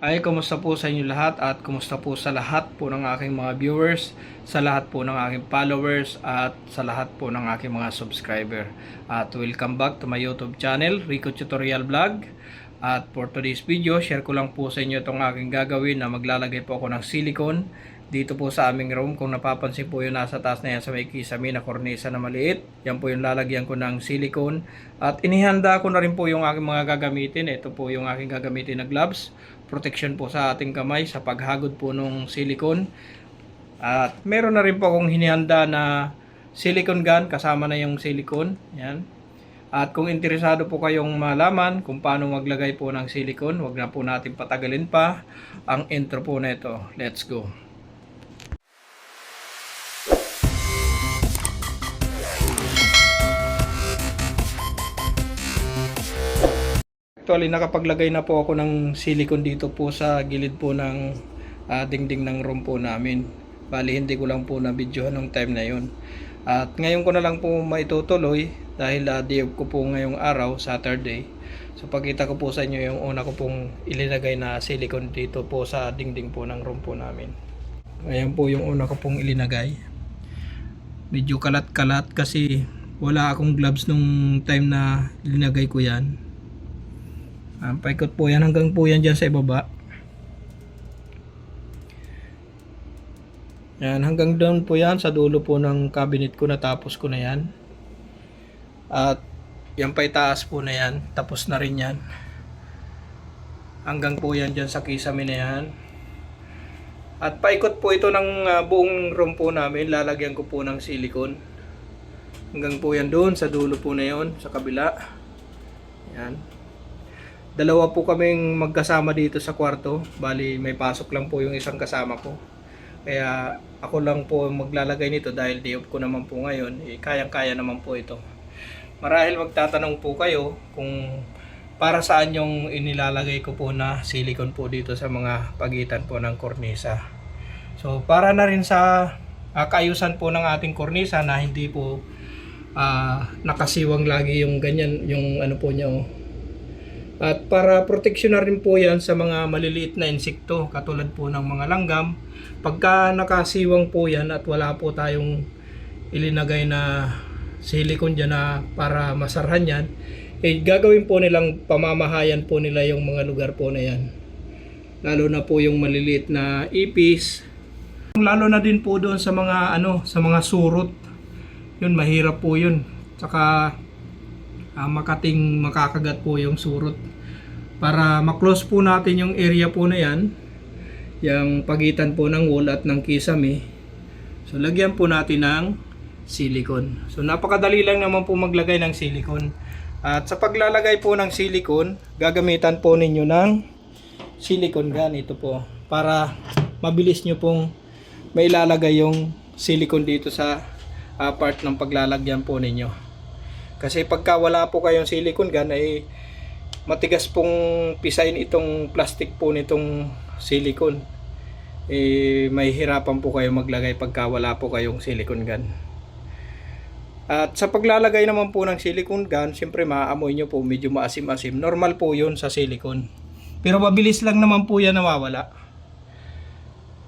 Ay, kumusta po sa inyo lahat at kumusta po sa lahat po ng aking mga viewers, sa lahat po ng aking followers at sa lahat po ng aking mga subscriber. At welcome back to my YouTube channel, Rico Tutorial Vlog. At for today's video, share ko lang po sa inyo itong aking gagawin na maglalagay po ako ng silicone dito po sa aming room. Kung napapansin po yung nasa taas na yan sa may kisame na kornisa na maliit, yan po yung lalagyan ko ng silicone. At inihanda ko na rin po yung aking mga gagamitin. Ito po yung aking gagamitin na gloves. Protection po sa ating kamay sa paghagod po ng silicone. At meron na rin po akong hinihanda na silicone gun kasama na yung silicone. Yan. At kung interesado po kayong malaman kung paano maglagay po ng silicone, wag na po natin patagalin pa ang intro po na ito. Let's go. Actually, nakapaglagay na po ako ng silicone dito po sa gilid po ng ah, dingding ng room po namin. Bali, hindi ko lang po na videohan ng time na yun. At ngayon ko na lang po maitutuloy dahil uh, day ko po ngayong araw, Saturday. So pagkita ko po sa inyo yung una ko pong ilinagay na silicone dito po sa dingding po ng room po namin. Ayan po yung una ko pong ilinagay. Medyo kalat-kalat kasi wala akong gloves nung time na ilinagay ko yan. Um, paikot po yan hanggang po yan dyan sa ibaba. Yan, hanggang down po yan sa dulo po ng cabinet ko natapos ko na yan. At yan pa itaas po na yan, tapos na rin yan. Hanggang po yan dyan sa kisame na yan. At paikot po ito ng ah, buong room po namin, lalagyan ko po ng silicone. Hanggang po yan doon sa dulo po na yon sa kabila. Yan. Dalawa po kaming magkasama dito sa kwarto. Bali, may pasok lang po yung isang kasama ko. Kaya ako lang po maglalagay nito dahil day off ko naman po ngayon. Eh, kayang-kaya naman po ito. Marahil magtatanong po kayo kung para saan yung inilalagay ko po na silicone po dito sa mga pagitan po ng kornisa. So para na rin sa ah, kaayusan po ng ating kornisa na hindi po ah, nakasiwang lagi yung ganyan, yung ano po niya oh. At para proteksyon na rin po yan sa mga maliliit na insekto katulad po ng mga langgam. Pagka nakasiwang po yan at wala po tayong ilinagay na silicone dyan na para masarhan yan, eh gagawin po nilang pamamahayan po nila yung mga lugar po na yan. Lalo na po yung maliliit na ipis. Lalo na din po doon sa mga ano, sa mga surot. Yun mahirap po yun. Tsaka ah, makating makakagat po yung surot. Para maklose po natin yung area po na yan, yung pagitan po ng wall at ng kisame, so lagyan po natin ng silicone. So napakadali lang naman po maglagay ng silicone. At sa paglalagay po ng silicone, gagamitan po ninyo ng silicone gun ito po para mabilis nyo pong mailalagay yung silicone dito sa ah, part ng paglalagyan po ninyo. Kasi pagka wala po kayong silicone gun ay matigas pong pisain itong plastic po nitong silicone. Eh, may hirapan po kayo maglagay pagka wala po kayong silicone gun. At sa paglalagay naman po ng silicone gun, siyempre maaamoy nyo po medyo maasim-asim. Normal po yun sa silicone. Pero mabilis lang naman po yan nawawala.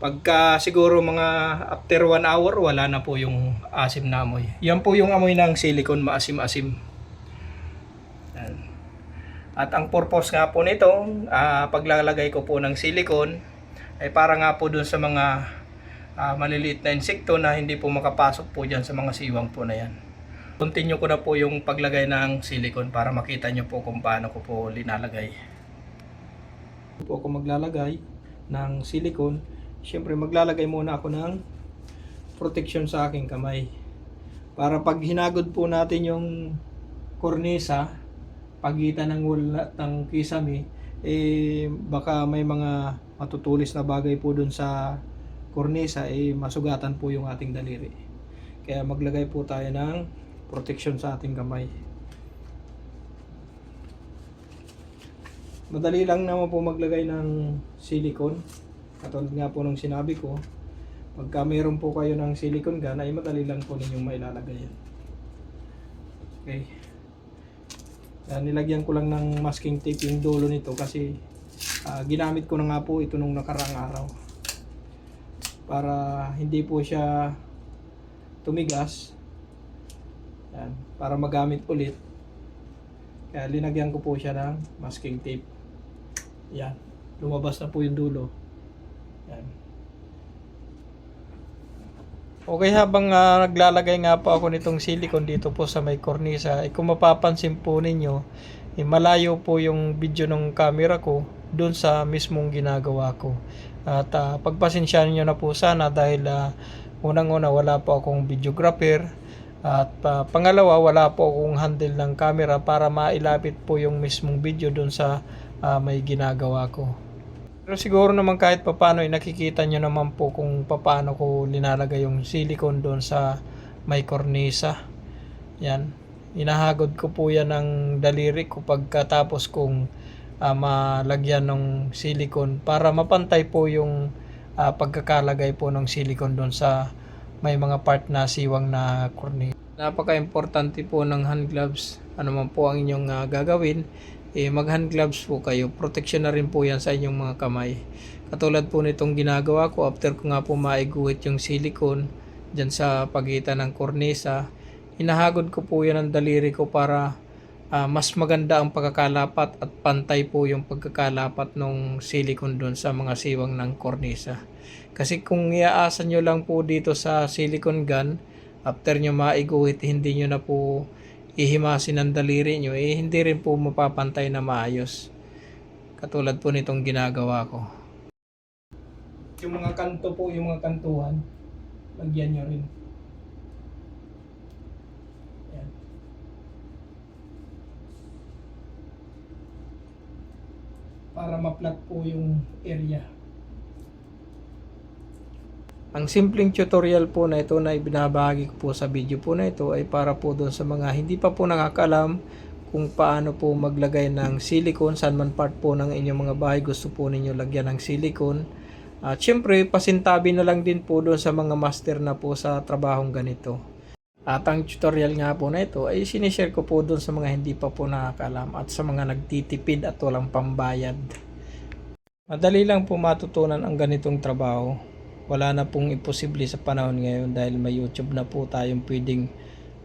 Pagka siguro mga after 1 hour, wala na po yung asim na amoy. Yan po yung amoy ng silicone, maasim-asim. At ang purpose nga po nito, ah, paglalagay ko po ng silicone, ay para nga po dun sa mga ah, maliliit na insekto na hindi po makapasok po dyan sa mga siwang po na yan. Continue ko na po yung paglagay ng silicone para makita nyo po kung paano ko po linalagay. Po ako maglalagay ng silicone, syempre maglalagay muna ako ng protection sa aking kamay. Para pag hinagod po natin yung kornisa, pagitan ng wall at ng kisame, eh baka may mga matutulis na bagay po dun sa kornisa, eh masugatan po yung ating daliri. Kaya maglagay po tayo ng protection sa ating kamay. Madali lang naman po maglagay ng silicone. Katulad nga po nung sinabi ko, pagka mayroon po kayo ng silicone gun, ay madali lang po ninyong mailalagay yan. Okay. Yan, nilagyan ko lang ng masking tape yung dulo nito kasi Ah, ginamit ko na nga po ito nung nakarang araw. Para hindi po siya tumigas. Yan, para magamit ulit. Kaya linagyan ko po siya ng masking tape. Yan, lumabas na po yung dulo. Okay, habang ah, naglalagay nga po ako nitong silicone dito po sa may cornisa, eh, kung mapapansin po ninyo, eh, malayo po yung video ng camera ko doon sa mismong ginagawa ko. At ah, pagpasensyahan nyo na po sana dahil ah, unang-una wala po akong videographer at ah, pangalawa wala po akong handle ng camera para mailapit po yung mismong video doon sa ah, may ginagawa ko. Pero siguro naman kahit papano ay nakikita nyo naman po kung paano ko linalagay yung silicone doon sa may cornisa. Yan. Inahagod ko po yan ng daliri ko pagkatapos kong ah, malagyan ng silicone para mapantay po yung ah, pagkakalagay po ng silicone doon sa may mga part na siwang na cornisa. Napaka-importante po ng hand gloves. Ano man po ang inyong ah, gagawin, eh, mag hand gloves po kayo. Protection na rin po yan sa inyong mga kamay. Katulad po nitong ginagawa ko after ko nga po maiguhit yung silicone dyan sa pagitan ng kornisa. Hinahagod ko po yan ng daliri ko para ah, mas maganda ang pagkakalapat at pantay po yung pagkakalapat ng silicone doon sa mga siwang ng kornisa. Kasi kung iaasan nyo lang po dito sa silicone gun, after nyo maiguhit, hindi nyo na po ihimasin ang daliri nyo, eh hindi rin po mapapantay na maayos. Katulad po nitong ginagawa ko. Yung mga kanto po, yung mga kantuhan, lagyan nyo rin. Yan. Para ma-flat po yung area. Ang simpleng tutorial po na ito na ibinabahagi ko po sa video po na ito ay para po doon sa mga hindi pa po nakakalam kung paano po maglagay ng silicone, saan man part po ng inyong mga bahay gusto po ninyo lagyan ng silicone. At syempre, pasintabi na lang din po doon sa mga master na po sa trabahong ganito. At ang tutorial nga po na ito ay sinishare ko po doon sa mga hindi pa po nakakalam at sa mga nagtitipid at walang pambayad. Madali lang po matutunan ang ganitong trabaho wala na pong imposible sa panahon ngayon dahil may YouTube na po tayong pwedeng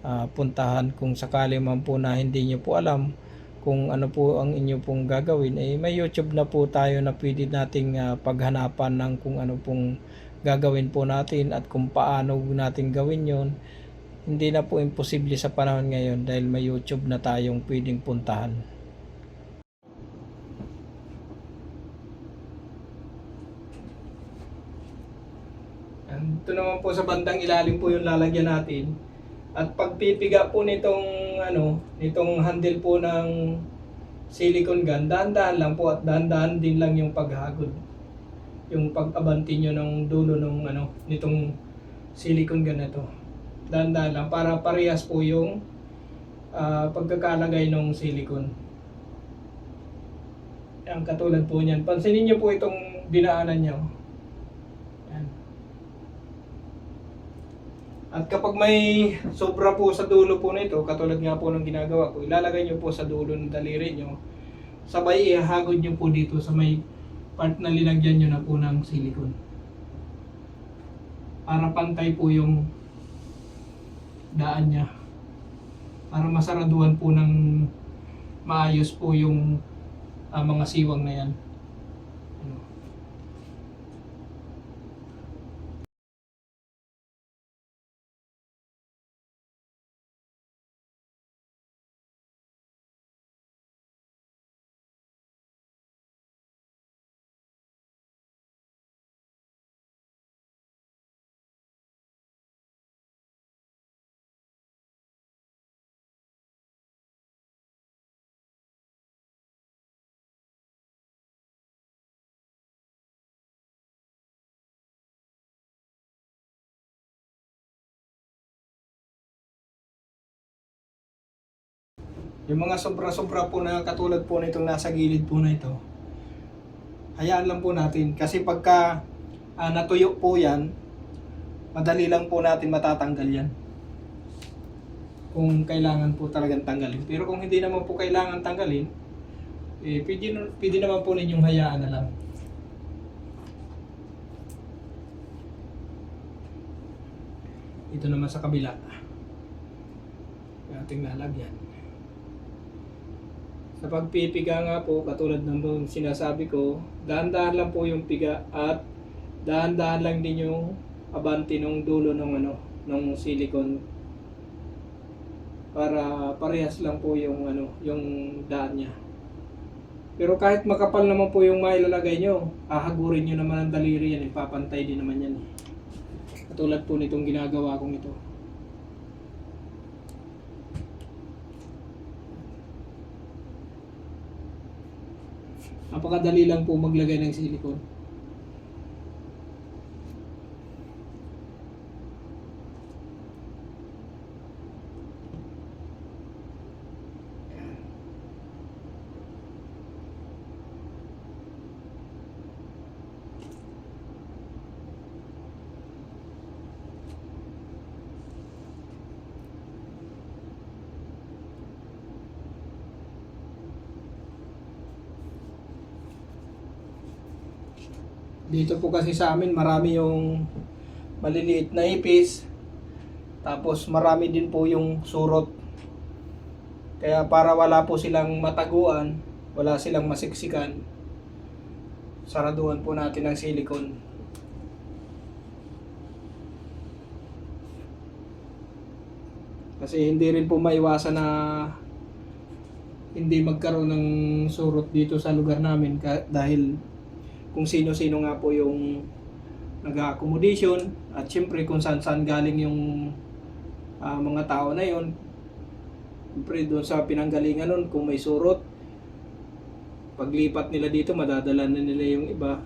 ah, puntahan kung sakali man po na hindi nyo po alam kung ano po ang inyo pong gagawin eh may YouTube na po tayo na pwede nating ah, paghanapan ng kung ano pong gagawin po natin at kung paano natin gawin yon hindi na po imposible sa panahon ngayon dahil may YouTube na tayong pwedeng puntahan. And ito naman po sa bandang ilalim po yung lalagyan natin. At pagpipiga po nitong ano, nitong handle po ng silicone gun, dahan-dahan lang po at dahan-dahan din lang yung paghagod. Yung pag-abanti nyo ng dulo ng ano, nitong silicone gun na to. Dahan-dahan lang para parehas po yung ah, pagkakalagay ng silicone. Ang katulad po niyan. Pansinin niyo po itong dinaanan niyo. Yan. At kapag may sobra po sa dulo po nito, katulad nga po ng ginagawa ko, ilalagay nyo po sa dulo ng daliri nyo, sabay ihagod nyo po dito sa may part na linagyan nyo na po ng silicone. Para pantay po yung daan niya. Para masaraduhan po ng maayos po yung ah, mga siwang na yan. Ano. Yung mga sobra-sobra po na katulad po nitong nasa gilid po na ito, hayaan lang po natin. Kasi pagka ah, natuyo po yan, madali lang po natin matatanggal yan. Kung kailangan po talagang tanggalin. Pero kung hindi naman po kailangan tanggalin, Eh, pwede, pwede naman po ninyong hayaan na lang. Ito naman sa kabila. Ating lalagyan. Sa pagpipiga nga po, katulad ng sinasabi ko, dahan-dahan lang po yung piga at dahan-dahan lang din yung abanti ng dulo ng ano, ng silicone para parehas lang po yung ano, yung daan niya. Pero kahit makapal naman po yung mailalagay nyo, hahagurin nyo naman ang daliri yan, ipapantay din naman yan. eh. Katulad po nitong ginagawa kong ito. Napakadali lang po maglagay ng silicone. Dito po kasi sa amin marami yung maliliit na ipis. Tapos marami din po yung surot. Kaya para wala po silang mataguan, wala silang masiksikan, saraduhan po natin ng silicone. Kasi hindi rin po maiwasan na hindi magkaroon ng surot dito sa lugar namin dahil kung sino-sino nga po yung nag-accommodation at syempre kung saan-saan galing yung ah, mga tao na yon syempre doon sa pinanggalingan nun kung may surot paglipat nila dito madadala na nila yung iba.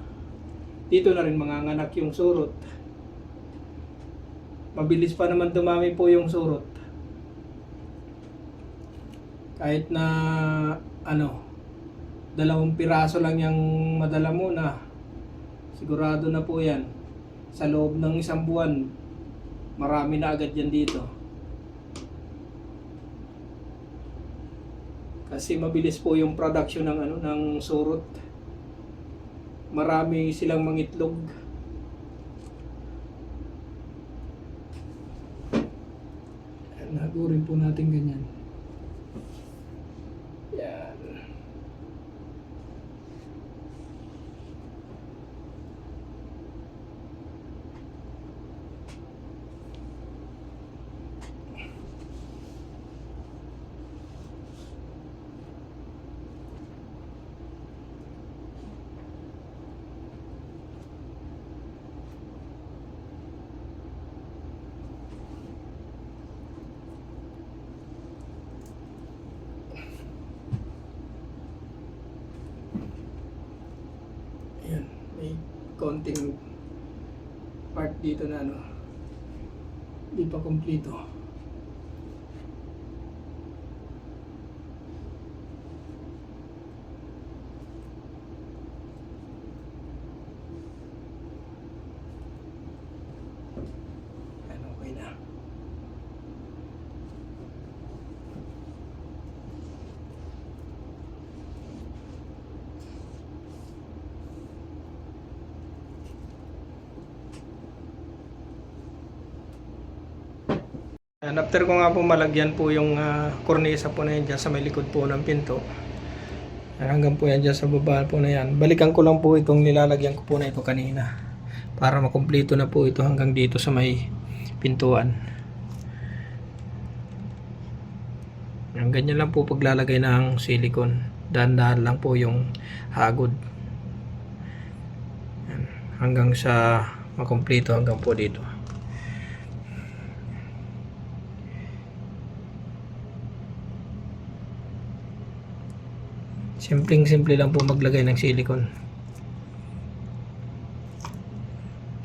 Dito na rin manganganak yung surot. Mabilis pa naman dumami po yung surot. Kahit na ano dalawang piraso lang yung madala mo na. Sigurado na po yan. Sa loob ng isang buwan marami na agad yan dito. Kasi mabilis po yung production ng ano ng surot marami silang mangitlog. Nagurin po natin ganyan. Yan. Ayan, may konting part dito na ano, hindi pa kompleto. Ayan, okay na. And after ko nga po malagyan po yung ah, cornisa po na yan dyan sa may likod po ng pinto. Ayan, Hanggang po yan dyan sa baba po na yan. Balikan ko lang po itong nilalagyan ko po na ito kanina. Para makumpleto na po ito hanggang dito sa may pintuan. Ayan, ganyan lang po paglalagay ng silicone. Dahan-dahan lang po yung hagod. Hanggang sa makumpleto hanggang po dito. Simpleng simple lang po maglagay ng silicone.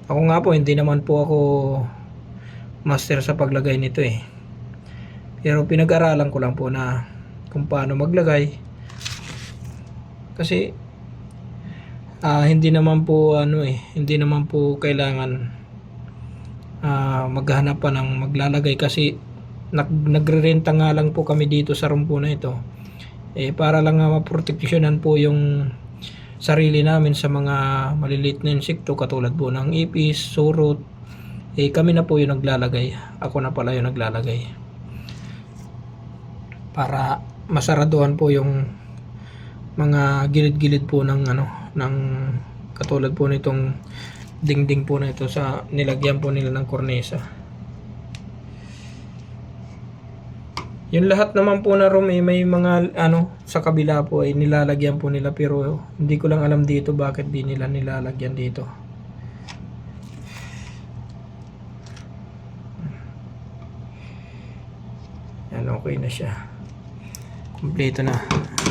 Ako nga po, hindi naman po ako master sa paglagay nito eh. Pero pinag-aralan ko lang po na kung paano maglagay. Kasi ah, hindi naman po ano eh, hindi naman po kailangan ah, maghanap pa ng maglalagay kasi nag, nagre-renta nga lang po kami dito sa room po na ito Eh, para lang uh, maproteksyonan po yung sarili namin sa mga maliliit na insekto katulad po ng ipis, surot. Eh, kami na po yung naglalagay. Ako na pala yung naglalagay. Para masaraduhan po yung mga gilid-gilid po ng ano ng katulad po nitong dingding po na ito sa nilagyan po nila ng kornesa. Yung lahat naman po na room eh, may mga ano sa kabila po ay nilalagyan po nila pero hindi ko lang alam dito bakit di nila nilalagyan dito. Yan okay na siya. Kompleto na.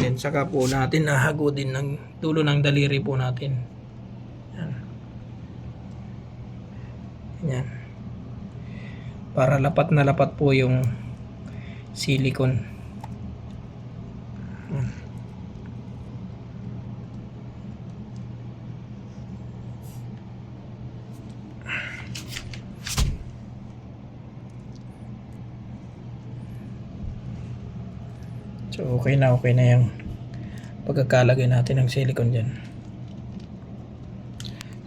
Then saka po natin nahagodin ng dulo ng daliri po natin. Yan. Yan. Para lapat na lapat po yung silicone. So okay na okay na yung pagkakalagay natin ng silicone dyan.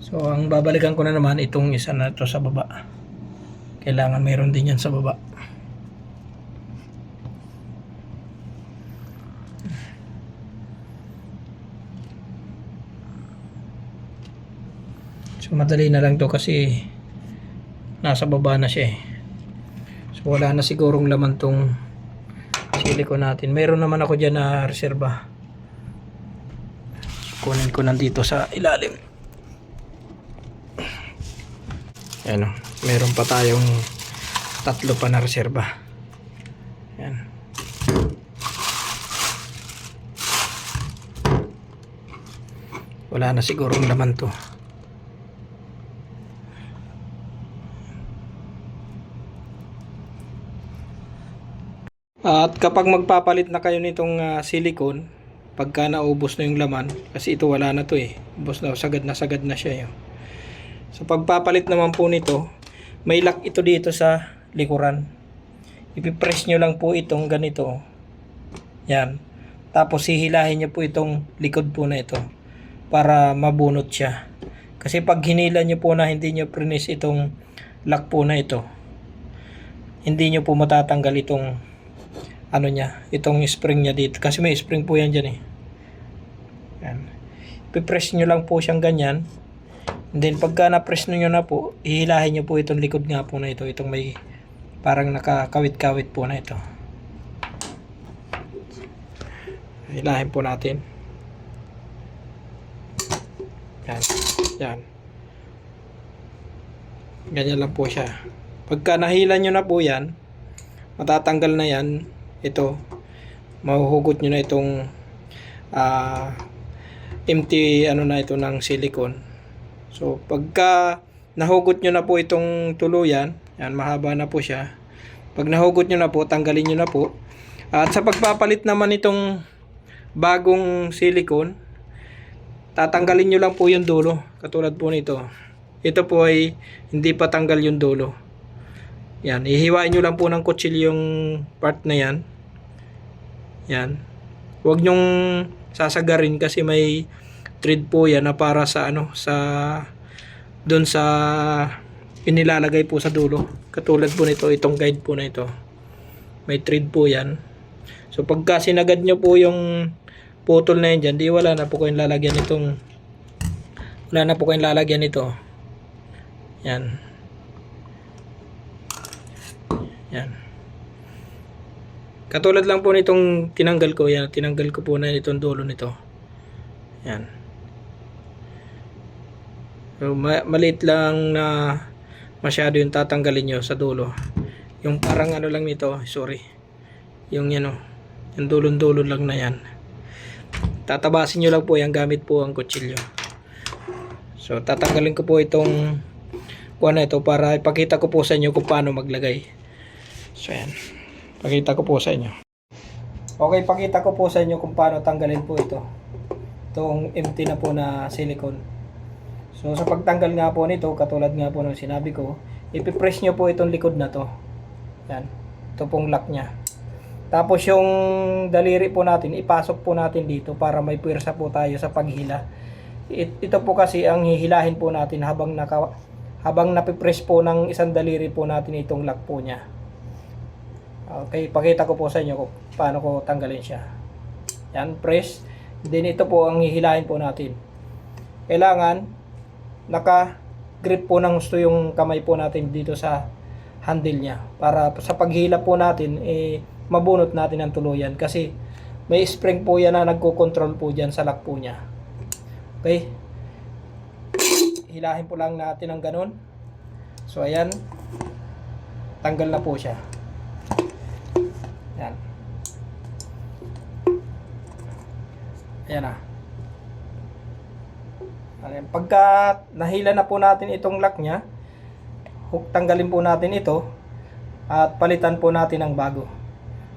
So ang babalikan ko na naman itong isa na to sa baba. Kailangan mayroon din yan sa baba. So madali na lang to kasi nasa baba na siya eh. So wala na sigurong laman tong silicone natin. Meron naman ako dyan na reserba. Kunin ko nandito sa ilalim. Ayan. Meron pa tayong tatlo pa na reserba. Ayan. Wala na sigurong laman to. At kapag magpapalit na kayo nitong ah, silicone, pagka naubos na yung laman, kasi ito wala na to eh. Ubos na, sagad na sagad na siya yun. So pagpapalit naman po nito, may lock ito dito sa likuran. Ipipress nyo lang po itong ganito. Yan. Tapos hihilahin nyo po itong likod po na ito para mabunot siya. Kasi pag hinila nyo po na hindi nyo press itong lock po na ito, hindi nyo po matatanggal itong ano niya, itong spring niya dito. Kasi may spring po yan dyan eh. Yan. Pipress nyo lang po siyang ganyan. And then pagka na-press nyo na po, hihilahin nyo po itong likod nga po na ito. Itong may parang nakakawit-kawit po na ito. Hilahin po natin. Yan. Yan. Ganyan lang po siya. Pagka nahila nyo na po yan, matatanggal na yan ito. Mahuhugot nyo na itong ah, empty ano na ito ng silicone. So pagka nahugot nyo na po itong tuluyan yan mahaba na po siya. Pag nahugot nyo na po tanggalin nyo na po. At sa pagpapalit naman itong bagong silicone tatanggalin nyo lang po yung dulo katulad po nito. Ito po ay hindi pa tanggal yung dulo yan, ihiwain nyo lang po ng kutsil yung part na yan. Yan. Huwag nyong sasagarin kasi may thread po yan na para sa ano, sa doon sa inilalagay po sa dulo. Katulad po nito, itong guide po na ito. May thread po yan. So pagka sinagad nyo po yung putol na yan dyan, di wala na po kayong lalagyan itong wala na po kayong lalagyan ito. Yan. Yan. Katulad lang po nitong tinanggal ko, yan, tinanggal ko po na itong dulo nito. Yan. So, ma- maliit lang na masyado yung tatanggalin nyo sa dulo. Yung parang ano lang nito, sorry. Yung yan o, yung dulon-dulo lang na yan. Tatabasin nyo lang po yan gamit po ang kutsilyo. So, tatanggalin ko po itong kuha na ito para ipakita ko po sa inyo kung paano maglagay. So yan. Pakita ko po sa inyo. Okay, pakita ko po sa inyo kung paano tanggalin po ito. Itong empty na po na silicone. So sa pagtanggal nga po nito, katulad nga po ng sinabi ko, ipipress nyo po itong likod na to. Yan. Ito pong lock niya. Tapos yung daliri po natin, ipasok po natin dito para may pwersa po tayo sa paghila. It- ito po kasi ang hihilahin po natin habang naka habang napipress po ng isang daliri po natin itong lock po niya. Okay, pakita ko po sa inyo kung paano ko tanggalin siya. Yan, press. Then ito po ang hihilahin po natin. Kailangan naka grip po ng gusto yung kamay po natin dito sa handle niya para sa paghila po natin eh mabunot natin ang tuluyan kasi may spring po yan na nagko-control po dyan sa lock po niya. Okay? Hilahin po lang natin ng ganun. So ayan. Tanggal na po siya. Yan. Ayan na. Ayan. Pagka nahila na po natin itong lock niya, tanggalin po natin ito at palitan po natin ng bago.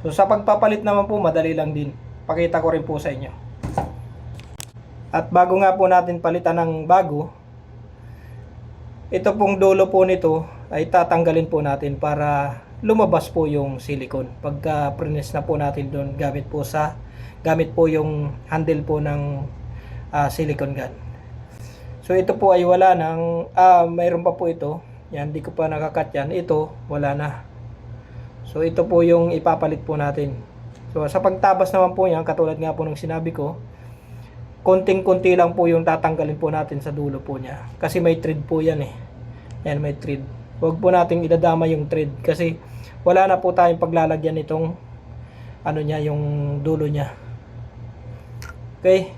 So sa pagpapalit naman po madali lang din. Pakita ko rin po sa inyo. At bago nga po natin palitan ng bago, ito pong dulo po nito ay tatanggalin po natin para lumabas po yung silicone. Pagka prines na po natin doon gamit po sa gamit po yung handle po ng ah, silicone gun. So ito po ay wala nang ah mayroon pa po ito. Yan, di ko pa nakakat yan. Ito, wala na. So ito po yung ipapalit po natin. So sa pagtabas naman po yan, katulad nga po ng sinabi ko, konting-konti lang po yung tatanggalin po natin sa dulo po niya. Kasi may thread po yan eh. Yan, may thread. Huwag po nating idadama yung thread kasi wala na po tayong paglalagyan nitong ano niya, yung dulo niya. Okay.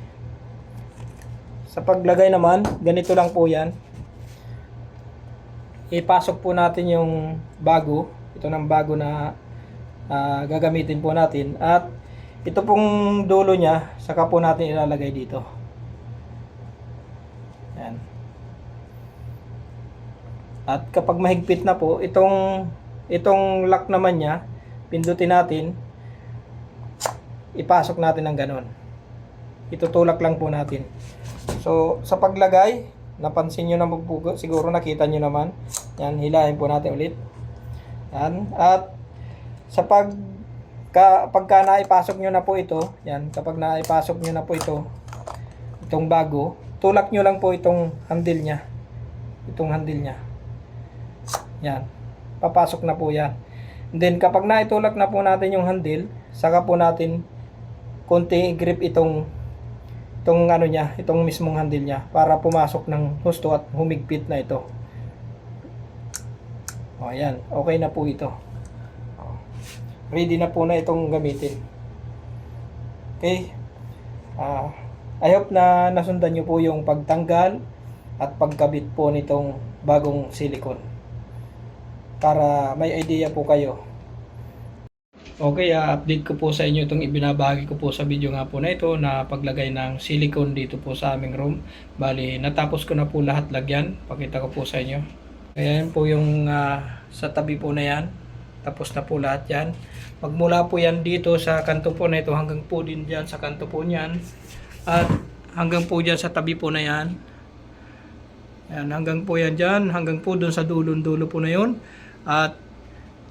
Sa paglagay naman, ganito lang po yan. Ipasok po natin yung bago. Ito ng bago na ah, gagamitin po natin. At ito pong dulo niya, saka po natin ilalagay dito. Yan. At kapag mahigpit na po, itong itong lock naman niya, pindutin natin, ipasok natin ng ganon. Itutulak lang po natin. So, sa paglagay, napansin nyo naman po, siguro nakita nyo naman. Yan, hilahin po natin ulit. Yan. At sa pag ka, pagka naipasok nyo na po ito, yan, kapag naipasok nyo na po ito, itong bago, tulak nyo lang po itong handle niya. Itong handle niya. Yan. Papasok na po yan. And then kapag naitulak na po natin yung handle, saka po natin konti grip itong itong ano niya, itong mismong handle niya para pumasok ng husto at humigpit na ito. O ayan, okay na po ito. Ready na po na itong gamitin. Okay? Ah, I hope na nasundan niyo po yung pagtanggal at pagkabit po nitong bagong silicone. Para may idea po kayo Okay, ah, update ko po sa inyo itong ibinabahagi ko po sa video nga po na ito na paglagay ng silicone dito po sa aming room. Bali, natapos ko na po lahat lagyan. Pakita ko po sa inyo. Ayan po yung ah, sa tabi po na yan. Tapos na po lahat yan. Magmula po yan dito sa kanto po na ito hanggang po din dyan sa kanto po niyan. At hanggang po dyan sa tabi po na yan. Ayan, hanggang po yan dyan. Hanggang po dun sa dulon-dulo po na yun. At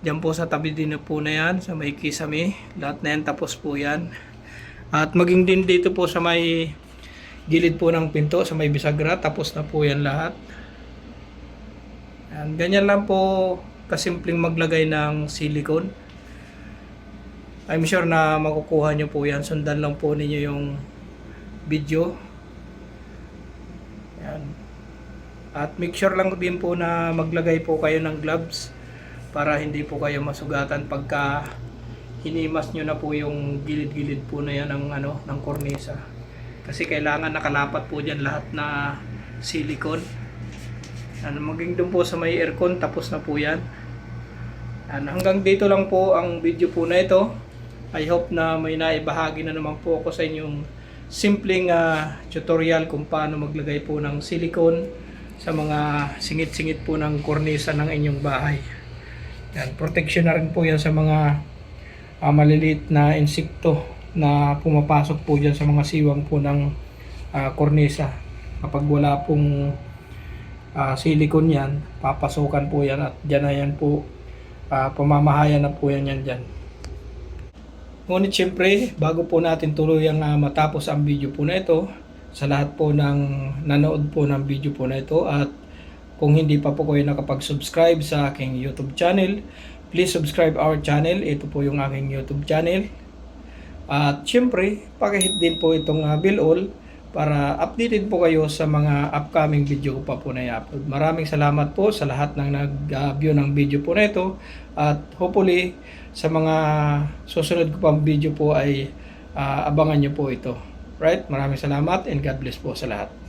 Diyan po sa tabi din po na yan, sa may kisame. Lahat na yan tapos po yan. At maging din dito po sa may gilid po ng pinto, sa may bisagra, tapos na po yan lahat. Yan, ganyan lang po kasimpleng maglagay ng silicone. I'm sure na makukuha nyo po yan. Sundan lang po ninyo yung video. Yan. At make sure lang din po na maglagay po kayo ng gloves para hindi po kayo masugatan pagka hinimas nyo na po yung gilid-gilid po na yan ng, ano, ng kornisa. Kasi kailangan nakalapat po dyan lahat na silicone. Ano, maging doon po sa may aircon, tapos na po yan. Ano, hanggang dito lang po ang video po na ito. I hope na may naibahagi na naman po ako sa inyong simpleng ah, tutorial kung paano maglagay po ng silicone sa mga singit-singit po ng kornisa ng inyong bahay. Yan, protection na rin po yan sa mga ah, maliliit na insekto na pumapasok po dyan sa mga siwang po ng ah, kornisa. Kapag wala pong ah, silicone yan, papasukan po yan at dyan na yan po, ah, pamamahayan na po yan yan dyan. Ngunit syempre, bago po natin tuluyang ah, matapos ang video po na ito, sa lahat po ng nanood po ng video po na ito at kung hindi pa po kayo nakapag-subscribe sa aking YouTube channel, please subscribe our channel. Ito po yung aking YouTube channel. At syempre, pakihit din po itong uh, bell all para updated po kayo sa mga upcoming video ko pa po na i-upload. Maraming salamat po sa lahat ng nag-view ng video po na ito. At hopefully, sa mga susunod ko pang video po ay ah, abangan nyo po ito. Right? Maraming salamat and God bless po sa lahat.